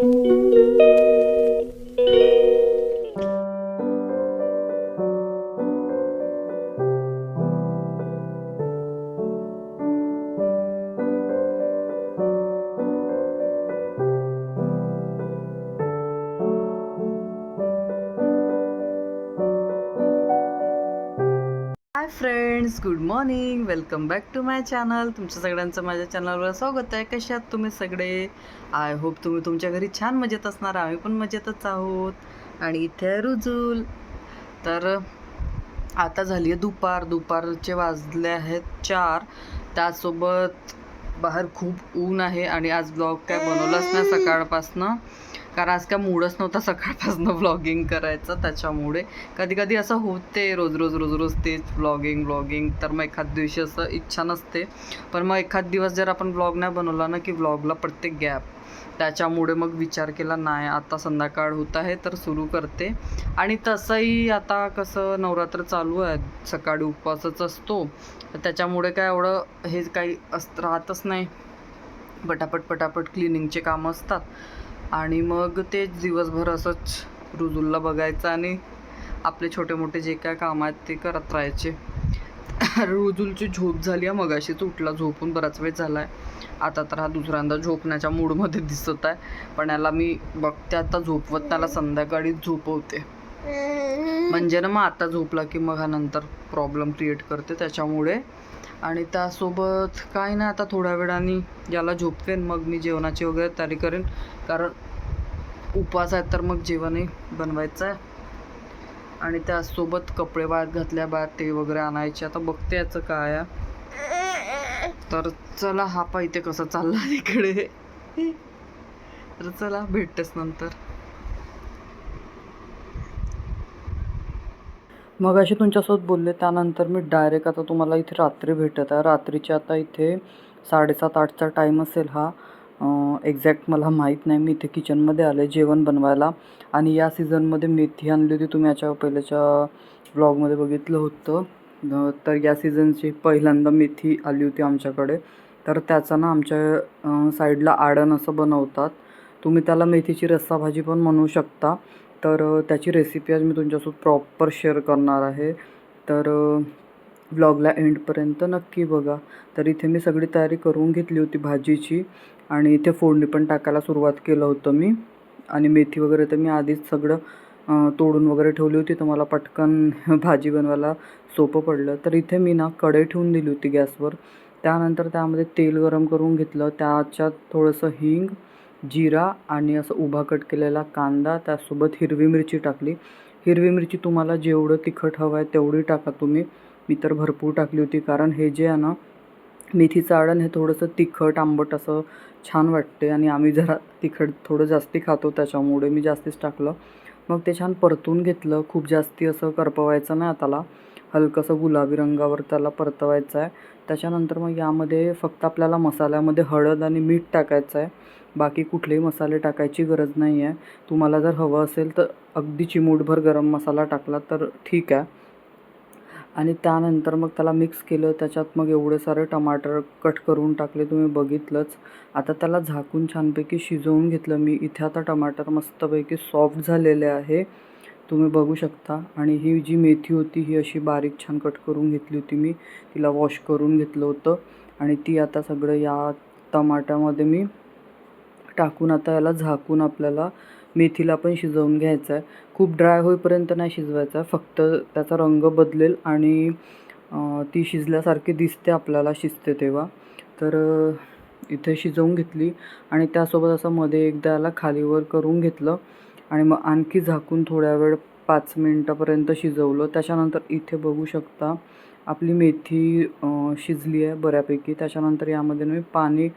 thank you. Friends good morning. Welcome back to my channel. तुमच्या सगळ्यांचं माझ्या चॅनलवर स्वागत आहे. आहात तुम्ही सगळे? आय होप तुम्ही तुमच्या घरी छान मजेत असणार. आम्ही पण मजेतच आहोत. आणि इथे रुजूल. तर आता झाली आहे दुपार. दुपारचे वाजले आहेत चार. त्यासोबत बाहेर खूप ऊन आहे आणि आज ब्लॉग काय बनवलाच नाही सकाळपासनं. कारण आज काय मूडच नव्हता सकाळपासनं व्लॉगिंग करायचं त्याच्यामुळे. कधी कधी असं होते रोज रोज रोज रोज तेच व्लॉगिंग व्लॉगिंग तर मग एखाद दिवशी असं इच्छा नसते. पण मग एखाद दिवस जर आपण व्लॉग नाही बनवला ना की व्लॉगला प्रत्येक गॅप त्याच्यामुळे मग विचार केला नाही आता संध्याकाळ होत आहे तर सुरू करते. आणि तसंही आता कसं नवरात्र चालू आहे सकाळी उपवासच असतो. त्याच्यामुळे काय एवढं हे काही अस राहतच नाही. पटापट पटापट क्लिनिंगचे कामं असतात. आणि मग तेच दिवसभर असंच रुजुलला बघायचं आणि आपले छोटे मोठे जे काय काम आहेत ते करत राहायचे. रुजूलची झोप झाली आहे मगाशीच उठला झोपून बराच वेळ झाला आहे आता तर हा दुसऱ्यांदा झोपण्याच्या मूडमध्ये दिसत आहे. पण याला मी बघते आता झोपवत त्याला संध्याकाळी झोपवते. म्हणजे ना मग आता झोपला की मग हा नंतर प्रॉब्लेम क्रिएट करते त्याच्यामुळे. आणि त्यासोबत काय नाही आता थोड्या वेळाने याला झोपवेन मग मी जेवणाची वगैरे तयारी करेन. कारण उपवास आहे तर मग जेवणही बनवायचं आहे. आणि त्यासोबत कपडे वाळत घातल्या बाहेर ते वगैरे आणायचे. आता बघते याचं काय आहे. तर चला हा पा इथे कसं चालला इकडे तर चला भेटतेच नंतर. मग अशी तुमच्यासोबत बोलले त्यानंतर मी डायरेक्ट आता तुम्हाला इथे रात्री भेटत आहे. रात्रीच्या आता इथे साडेसात आठचा टाईम असेल हा. एक्झॅक्ट मला माहीत नाही. मी इथे किचनमध्ये आले जेवण बनवायला. आणि या सीझनमध्ये मेथी आणली होती. तुम्ही याच्या पहिल्याच्या ब्लॉगमध्ये बघितलं होतं. तर या सीझनची पहिल्यांदा मेथी आली होती आमच्याकडे. तर त्याचा ना आमच्या साईडला आडण असं बनवतात. तुम्ही त्याला मेथीची रस्सा भाजी पण म्हणू शकता. तर त्याची रेसिपी आज मी तुमच्यासोबत प्रॉपर शेअर करणार आहे. तर ब्लॉगला एंडपर्यंत नक्की बघा. तर इथे मी सगळी तयारी करून घेतली होती भाजीची आणि इथे फोडणी पण टाकायला सुरुवात केलं होतं मी. आणि मेथी वगैरे तर मी आधीच सगळं तोडून वगैरे ठेवली होती. तर मला पटकन भाजी बनवायला सोपं पडलं. तर इथे मी ना कढई ठेवून दिली होती गॅसवर. त्यानंतर त्यामध्ये तेल गरम करून घेतलं. त्याच्यात थोडंसं हिंग जिरा आणि असं उभा कट केलेला कांदा त्यासोबत हिरवी मिरची टाकली. हिरवी मिरची तुम्हाला जेवढं तिखट हवं आहे तेवढी टाका तुम्ही. मी तर भरपूर टाकली होती कारण हे जे आहे ना मेथीचं आडण हे थोडंसं तिखट आंबट असं छान वाटते आणि आम्ही जरा तिखट थोडं जास्ती खातो त्याच्यामुळे मी जास्तीच टाकलं. मग ते छान परतून घेतलं. खूप जास्ती असं करपवायचं नाही त्याला हलकंसं गुलाबी रंगावर त्याला परतवायचं आहे. त्याच्यानंतर मग यामध्ये फक्त आपल्याला मसाल्यामध्ये हळद आणि मीठ टाकायचं आहे. बाकी कुठलेही मसाले टाकायची गरज नाही आहे तुम्हाला जर हवं असेल तर अगदी चिमूटभर गरम मसाला टाकला तर ठीक आहे. आणि त्यानंतर मग त्याला मिक्स केलं त्याच्यात मग एवढे सारे टमाटर कट करून टाकले तुम्ही बघितलंच. आता त्याला झाकून छानपैकी शिजवून घेतलं. मी इथे आता टमाटर मस्तपैकी सॉफ्ट झालेले आहे. तुम्ही बघू शकता. आणि ही जी मेथी होती ही अशी बारीक छान कट करून घेतली होती मी. तिला वॉश करून घेतलं होतं. आणि ती आता सगळं या टमाट्यामध्ये मी टाकून आता याला झाकून आपल्याला मेथीला पण शिजवून घ्यायचं आहे. खूप ड्राय होईपर्यंत नाही शिजवायचं आहे. फक्त त्याचा रंग बदलेल आणि ती शिजल्यासारखी दिसते आपल्याला शिजते तेव्हा. तर इथे शिजवून घेतली. आणि त्यासोबत असं मध्ये एकदा याला खालीवर करून घेतलं. आणि मग आणखी झाकून थोड्या वेळ पाच मिनटापर्यंत शिजवलं. त्याच्यानंतर इथे बघू शकता आपली मेथी शिजली आहे बऱ्यापैकी. त्याच्यानंतर यामध्ये मी पाणी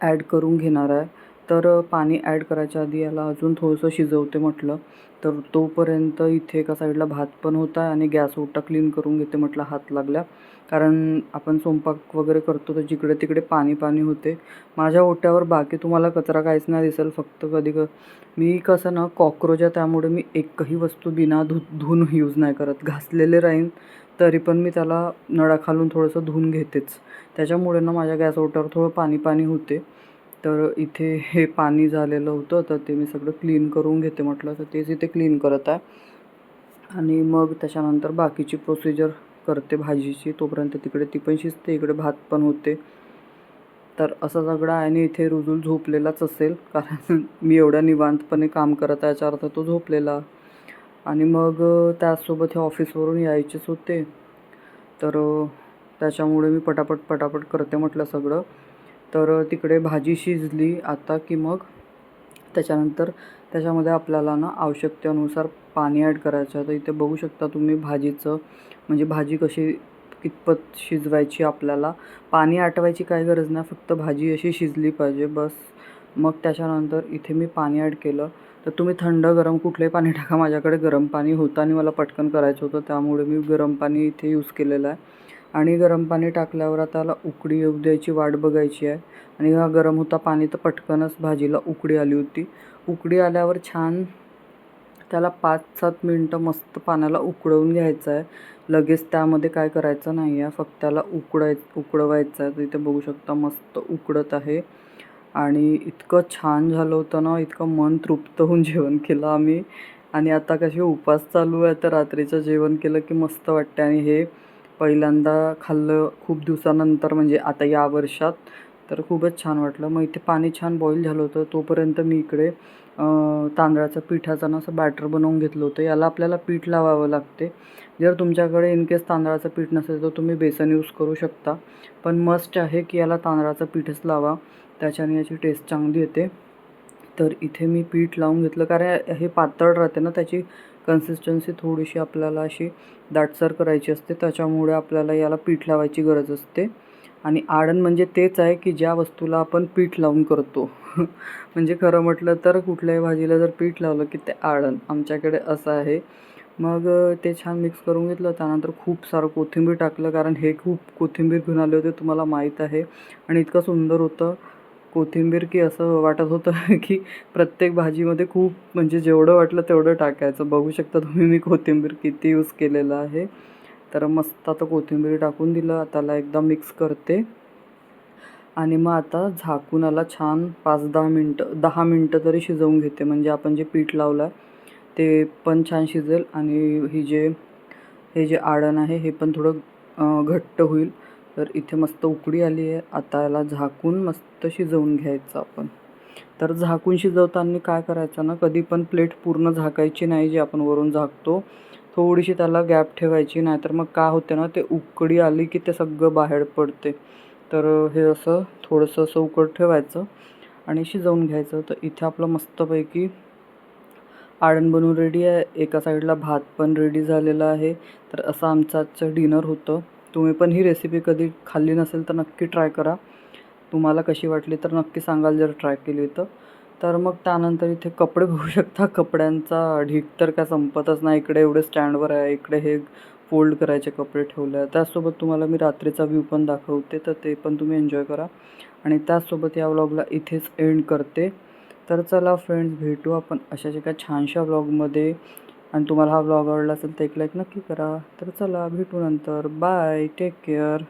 ॲड करून घेणार आहे. तर पाणी ॲड करायच्या आधी याला अजून थोडंसं शिजवते म्हटलं. तर तोपर्यंत इथे एका साईडला भात पण होता आणि गॅस ओटा क्लीन करून घेते म्हटलं हात लागल्या. कारण आपण स्वयंपाक वगैरे करतो तर जिकडे तिकडे पाणी पाणी होते. माझ्या ओट्यावर बाकी तुम्हाला कचरा काहीच नाही दिसेल फक्त कधी क मी कसं ना कॉक्रोच आहे त्यामुळे मी एकही वस्तू बिना धु धुवून यूज नाही करत. घासलेले राहीन तरी पण मी त्याला नळाखालून थोडंसं धुवून घेतेच. त्याच्यामुळे ना माझ्या गॅस ओट्यावर थोडं पाणी पाणी होते. तर इथे हे पाणी झालेलं होतं तर ते मी सगळं क्लीन करून घेते म्हटलं तर तेच इथे क्लीन करत आहे. आणि मग त्याच्यानंतर बाकीची प्रोसिजर करते भाजीची तोपर्यंत तिकडे ती पण शिजते इकडे भात पण होते. तर असं सगळं आहे आणि इथे रुजूल झोपलेलाच असेल कारण मी एवढ्या निवांतपणे काम करत आहे याचा अर्थ तो झोपलेला. आणि मग त्याचसोबत हे ऑफिसवरून यायचेच होते. तर त्याच्यामुळे मी पटापट पटापट करते म्हटलं सगळं. तर तिकडे भाजी शिजली. आता की मग? त्याच्यानंतर त्याच्यामध्ये आपल्याला ना आवश्यकतेनुसार पाणी ॲड करायचं. आहे तर इथे बघू शकता तुम्ही भाजीचं म्हणजे भाजी कशी कितपत शिजवायची आपल्याला. पाणी आटवायची काही गरज नाही फक्त भाजी अशी शिजली पाहिजे. बस. मग त्याच्यानंतर इथे मी पाणी ॲड केलं. तर तुम्ही थंड गरम कुठलंही पाणी टाका. माझ्याकडे गरम पाणी होतं आणि मला पटकन करायचं होतं. त्यामुळे मी गरम पाणी इथे यूज केलेलं आहे. आणि गरम पाणी टाकल्यावर आता त्याला उकडी येऊ द्यायची वाट बघायची आहे. आणि हा गरम होता पाणी तर पटकनच भाजीला उकडी आली होती. उकडी आल्यावर छान त्याला पाच सात मिनटं मस्त पाण्याला उकळवून घ्यायचं आहे. लगेच त्यामध्ये काय करायचं नाही आहे फक्त त्याला उकडाय उकडवायचं आहे. तर इथे बघू शकता मस्त उकडत आहे. आणि इतकं छान झालं होतं ना इतकं मन तृप्त होऊन जेवण केलं आम्ही. आणि आता कसे उपास चालू आहे तर रात्रीचं जेवण केलं की मस्त वाटते आणि हे पहिल्यांदा खाल्लं खूप दिवसानंतर म्हणजे आता या वर्षात तर खूपच छान वाटलं. मग इथे पाणी छान बॉईल झालं होतं. तोपर्यंत मी इकडे तांदळाचं पिठाचं ना असं बॅटर बनवून घेतलं होतं. याला आपल्याला पीठ लावावं लागते. जर तुमच्याकडे इन केस तांदळाचं पीठ नसेल तर तुम्ही बेसन यूज करू शकता. पण मस्ट आहे की याला तांदळाचं पीठच लावा. त्याच्याने याची टेस्ट चांगली येते. तर इथे मी पीठ लावून घेतलं. कारण हे पातळ राहते ना त्याची कन्सिस्टन्सी थोडीशी आपल्याला अशी दाटसर करायची असते. त्याच्यामुळे आपल्याला याला पीठ लावायची गरज असते. आणि आडण म्हणजे तेच आहे की ज्या वस्तूला आपण पीठ लावून करतो. म्हणजे खरं म्हटलं तर कुठल्याही भाजीला जर पीठ लावलं की ते आडण आमच्याकडे असं आहे. मग ते छान मिक्स करून घेतलं. त्यानंतर खूप सारं कोथिंबीर टाकलं. कारण हे खूप कोथिंबीर घेऊन आले होते तुम्हाला माहीत आहे. आणि इतकं सुंदर होतं. कोथिंबीर की असं वाटत होतं की प्रत्येक भाजीमध्ये खूप म्हणजे जेवढं वाटलं तेवढं टाकायचं. बघू शकता तुम्ही मी कोथिंबीर किती यूज केलेलं आहे. तर मस्त आता कोथिंबीर टाकून दिलं. त्याला एकदा मिक्स करते. आणि मग आता झाकून आला छान पाच दहा मिनटं दहा मिनटं तरी शिजवून घेते. म्हणजे आपण जे पीठ लावलं आहे ते पण छान शिजेल. आणि ही जे हे जे आडण आहे हे पण थोडं घट्ट होईल. तर इथे मस्त उकडी आली आहे. आता याला झाकून मस्त शिजवून घ्यायचं आपण. तर झाकून शिजवताना काय करायचं ना कधी पण प्लेट पूर्ण झाकायची नाही जी आपण वरून झाकतो. थोडीशी त्याला गॅप ठेवायची नाहीतर मग काय होते ना ते उकडी आली की ते सगळं बाहेर पडते. तर हे असं थोडंसं असं उकड ठेवायचं आणि शिजवून घ्यायचं. तर इथे आपलं मस्तपैकी आडण बनवून रेडी आहे. एका साईडला भात पण रेडी झालेला आहे. तर असं आमचं आजचं डिनर होतं. तुम्ही पण ही रेसिपी कधी खाल्ली नसेल तर नक्की ट्राय करा. तुम्हाला कशी वाटली तर नक्की सांगाल जर ट्राय केली तर. तर मग त्यानंतर इथे कपडे बघू शकता. कपड्यांचा ढीक तर काय संपतच नाही. इकडे एवढे स्टँडवर आहे. इकडे हे फोल्ड करायचे कपडे ठेवले आहे त्याचसोबत तुम्हाला मी रात्रीचा व्ह्यू पण दाखवते. तर ते पण तुम्ही एन्जॉय करा. आणि त्याचसोबत या व्लॉगला इथेच एंड करते. तर चला फ्रेंड्स भेटू आपण अशाच एका छानशा व्लॉगमध्ये आणि तुम्हाला हा ब्लॉग आवडला असेल तर एक लाईक नक्की करा. तर चला भेटू नंतर. Bye take care